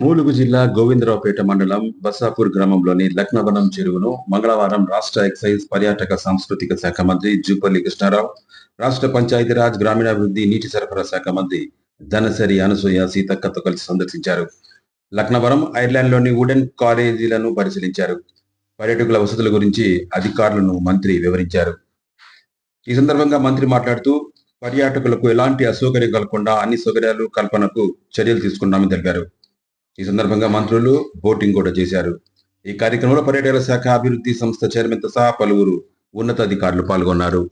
మూలుగు జిల్లా గోవిందరావుపేట మండలం బసాపూర్ గ్రామంలోని లక్నవనం చెరువును మంగళవారం రాష్ట్ర ఎక్సైజ్ పర్యాటక సాంస్కృతిక శాఖ మంత్రి జూపల్లి కృష్ణారావు రాష్ట్ర పంచాయతీరాజ్ గ్రామీణాభివృద్ధి నీటి సరఫరా శాఖ మంత్రి ధనసరి అనసూయ సీతక్కతో కలిసి సందర్శించారు. లక్నవరం ఐర్లాండ్లోని వుడెన్ కాలేజీలను పరిశీలించారు. పర్యాటకుల వసతుల గురించి అధికారులను మంత్రి వివరించారు. ఈ సందర్భంగా మంత్రి మాట్లాడుతూ పర్యాటకులకు ఎలాంటి అసౌకర్యం కలగకుండా అన్ని సౌకర్యాలు కల్పనకు చర్యలు తీసుకున్నామని తెలిపారు. ఈ సందర్భంగా మంత్రులు బోటింగ్ కూడా చేశారు. ఈ కార్యక్రమంలో పర్యాటక శాఖ అభివృద్ధి సంస్థ చైర్మన్తో సహా పలువురు ఉన్నతాధికారులు పాల్గొన్నారు.